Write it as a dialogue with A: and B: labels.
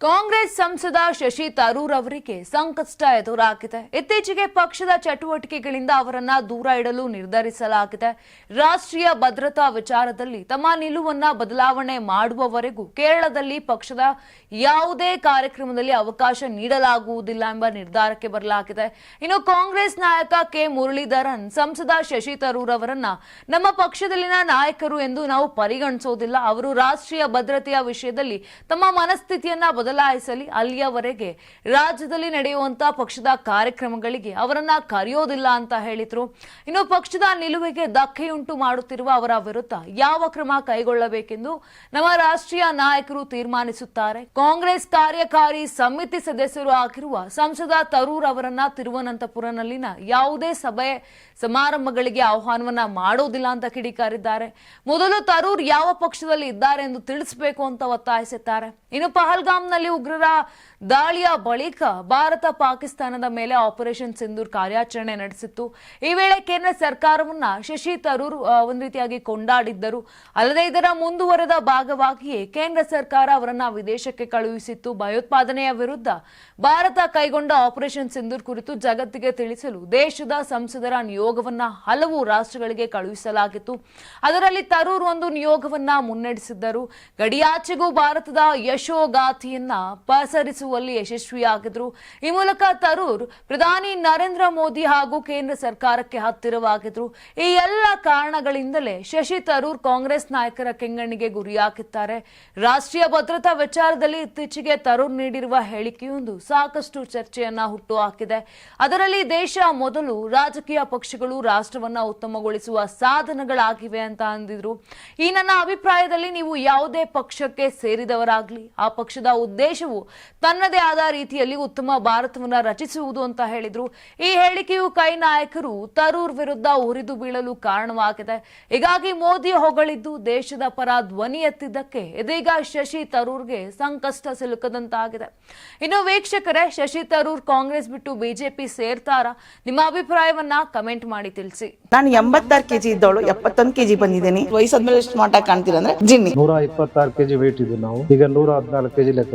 A: ಕಾಂಗ್ರೆಸ್ ಸಂಸದ ಶಶಿ ತರೂರ್ ಅವರಿಗೆ ಸಂಕಷ್ಟ ಎದುರಾಗಿದೆ. ಇತ್ತೀಚೆಗೆ ಪಕ್ಷದ ಚಟುವಟಿಕೆಗಳಿಂದ ಅವರನ್ನ ದೂರ ಇಡಲು ನಿರ್ಧರಿಸಲಾಗಿದೆ. ರಾಷ್ಟ್ರೀಯ ಭದ್ರತಾ ವಿಚಾರದಲ್ಲಿ ತಮ್ಮ ನಿಲುವನ್ನ ಬದಲಾವಣೆ ಮಾಡುವವರೆಗೂ ಕೇರಳದಲ್ಲಿ ಪಕ್ಷದ ಯಾವುದೇ ಕಾರ್ಯಕ್ರಮದಲ್ಲಿ ಅವಕಾಶ ನೀಡಲಾಗುವುದಿಲ್ಲ ಎಂಬ ನಿರ್ಧಾರಕ್ಕೆ ಬರಲಾಗಿದೆ. ಇನ್ನು ಕಾಂಗ್ರೆಸ್ ನಾಯಕ ಕೆ. ಮುರಳೀಧರನ್ ಸಂಸದ ಶಶಿ ತರೂರ್ ಅವರನ್ನ ನಮ್ಮ ಪಕ್ಷದಲ್ಲಿನ ನಾಯಕರು ಎಂದು ನಾವು ಪರಿಗಣಿಸೋದಿಲ್ಲ. ಅವರು ರಾಷ್ಟ್ರೀಯ ಭದ್ರತೆಯ ವಿಷಯದಲ್ಲಿ ತಮ್ಮ ಮನಸ್ಥಿತಿಯನ್ನ ಬದಲಾಯಿಸಲಿ ಅಲ್ಲಿಯವರೆಗೆ ರಾಜ್ಯದಲ್ಲಿ ನಡೆಯುವಂತಹ ಪಕ್ಷದ ಕಾರ್ಯಕ್ರಮಗಳಿಗೆ ಅವರನ್ನ ಕರೆಯೋದಿಲ್ಲ ಅಂತ ಹೇಳಿದ್ರು. ಇನ್ನು ಪಕ್ಷದ ನಿಲುವಿಗೆ ಧಕ್ಕೆಯುಂಟು ಮಾಡುತ್ತಿರುವ ಅವರ ವಿರುದ್ಧ ಯಾವ ಕ್ರಮ ಕೈಗೊಳ್ಳಬೇಕೆಂದು ನಮ್ಮ ರಾಷ್ಟ್ರೀಯ ನಾಯಕರು ತೀರ್ಮಾನಿಸುತ್ತಾರೆ. ಕಾಂಗ್ರೆಸ್ ಕಾರ್ಯಕಾರಿ ಸಮಿತಿ ಸದಸ್ಯರು ಆಗಿರುವ ಸಂಸದ ತರೂರ್ ಅವರನ್ನ ತಿರುವನಂತಪುರನಲ್ಲಿನ ಯಾವುದೇ ಸಭೆ ಸಮಾರಂಭಗಳಿಗೆ ಆಹ್ವಾನವನ್ನ ಮಾಡೋದಿಲ್ಲ ಅಂತ ಕಿಡಿಕಾರಿದ್ದಾರೆ. ಮೊದಲು ತರೂರ್ ಯಾವ ಪಕ್ಷದಲ್ಲಿ ಇದ್ದಾರೆ ಎಂದು ತಿಳಿಸಬೇಕು ಅಂತ ಒತ್ತಾಯಿಸುತ್ತಾರೆ. ಇನ್ನು ಪಹಲ್ಗಾಮ್ನಲ್ಲಿ ಉಗ್ರರ ದಾಳಿಯ ಬಳಿಕ ಭಾರತ ಪಾಕಿಸ್ತಾನದ ಮೇಲೆ ಆಪರೇಷನ್ ಸಿಂಧೂರ್ ಕಾರ್ಯಾಚರಣೆ ನಡೆಸಿತ್ತು. ಈ ವೇಳೆ ಕೇಂದ್ರ ಸರ್ಕಾರವನ್ನ ಶಶಿ ತರೂರ್ ಒಂದು ರೀತಿಯಾಗಿ ಕೊಂಡಾಡಿದ್ದರು. ಅಲ್ಲದೆ ಇದರ ಮುಂದುವರೆದ ಭಾಗವಾಗಿಯೇ ಕೇಂದ್ರ ಸರ್ಕಾರ ಅವರನ್ನ ವಿದೇಶಕ್ಕೆ ಕಳುಹಿಸಿತ್ತು. ಭಯೋತ್ಪಾದನೆಯ ವಿರುದ್ಧ ಭಾರತ ಕೈಗೊಂಡ ಆಪರೇಷನ್ ಸಿಂಧೂರ್ ಕುರಿತು ಜಗತ್ತಿಗೆ ತಿಳಿಸಲು ದೇಶದ ಸಂಸದರ ನಿಯೋಗವನ್ನ ಹಲವು ರಾಷ್ಟ್ರಗಳಿಗೆ ಕಳುಹಿಸಲಾಗಿತ್ತು. ಅದರಲ್ಲಿ ತರೂರ್ ಒಂದು ನಿಯೋಗವನ್ನ ಮುನ್ನಡೆಸಿದ್ದರು. ಗಡಿಯಾಚೆಗೂ ಭಾರತದ ಯಶೋಗಾಥೆಯನ್ನ ಪಸರಿಸುವಲ್ಲಿ ಯಶಸ್ವಿಯಾಗಿದ್ರು. ಈ ಮೂಲಕ ತರೂರ್, ಪ್ರಧಾನಿ ನರೇಂದ್ರ ಮೋದಿ ಹಾಗೂ ಕೇಂದ್ರ ಸರ್ಕಾರಕ್ಕೆ ಹತ್ತಿರವಾಗಿದ್ರು. ಈ ಎಲ್ಲ ಕಾರಣಗಳಿಂದಲೇ ಶಶಿ ತರೂರ್ ಕಾಂಗ್ರೆಸ್ ನಾಯಕರ ಕೆಂಗಣ್ಣಿಗೆ ಗುರಿಯಾಗಿದ್ದಾರೆ. ರಾಷ್ಟ್ರೀಯ ಭದ್ರತಾ ವಿಚಾರದಲ್ಲಿ ಇತ್ತೀಚೆಗೆ ತರೂರ್ ನೀಡಿರುವ ಹೇಳಿಕೆಯೊಂದು ಸಾಕಷ್ಟು ಚರ್ಚೆಯನ್ನ ಹುಟ್ಟು ಹಾಕಿದೆ ಅದರಲ್ಲಿ ದೇಶ ಮೊದಲು ರಾಜಕೀಯ ಪಕ್ಷಗಳು ರಾಷ್ಟ್ರವನ್ನ ಉತ್ತಮಗೊಳಿಸುವ ಸಾಧನಗಳಾಗಿವೆ ಅಂತ ಅಂದಿದ್ರು. ಈ ನನ್ನ ಅಭಿಪ್ರಾಯದಲ್ಲಿ ನೀವು ಯಾವುದೇ ಪಕ್ಷಕ್ಕೆ ಸೇರಿದವರಾಗ್ಲಿ, ಆ ಪಕ್ಷದ ಉದ್ದೇಶವು ತನ್ನದೇ ಆದ ರೀತಿಯಲ್ಲಿ ಉತ್ತಮ ಭಾರತವನ್ನ ರಚಿಸುವುದು ಅಂತ ಹೇಳಿದ್ರು. ಈ ಹೇಳಿಕೆಯು ಕೈ ನಾಯಕರು ತರೂರ್ ವಿರುದ್ಧ ಉರಿದು ಬೀಳಲು ಕಾರಣವಾಗಿದೆ. ಹೀಗಾಗಿ ಮೋದಿ ಹೊಗಳಿದ್ದು ದೇಶದ ಪರ ಧ್ವನಿ ಎತ್ತಿದ್ದಕ್ಕೆ ಇದೀಗ ಶಶಿ ತರೂರ್ಗೆ ಸಂಕಷ್ಟ ಸಿಲುಕದಂತಾಗಿದೆ. ಇನ್ನು ವೀಕ್ಷಕರೇ ಶಶಿ ತರೂರ್ ಕಾಂಗ್ರೆಸ್ ಬಿಟ್ಟು ಬಿಜೆಪಿ ಸೇರ್ತಾರಾ? ನಿಮ್ಮ ಅಭಿಪ್ರಾಯವನ್ನ ಕಮೆಂಟ್ ಮಾಡಿ ತಿಳಿಸಿ.
B: ನಾನು ಎಂಬತ್ತಾರು ಕೆಜಿ ಇದ್ದವಳು ಎಪ್ಪತ್ತೊಂದು ಕೆಜಿ ಬಂದಿದ್ದೀನಿ. ವಯಸ್ಸಾದ್ಮೇಲೆ ಸ್ಮಾರ್ಟ್ ಆಗಿ ಕಾಣ್ತೀರಾ ಅಂದ್ರೆ ಜಿನ್ನಿ.
C: ನೂರ ಇಪ್ಪತ್ತಾರು ಕೆಜಿ ವೇಟ್ ಇದ್ದು ನಾವು. ಈಗ ನೂರ ಹದಿನಾಲ್ಕು ಕೆಜಿ ಲೆಕ್ಕ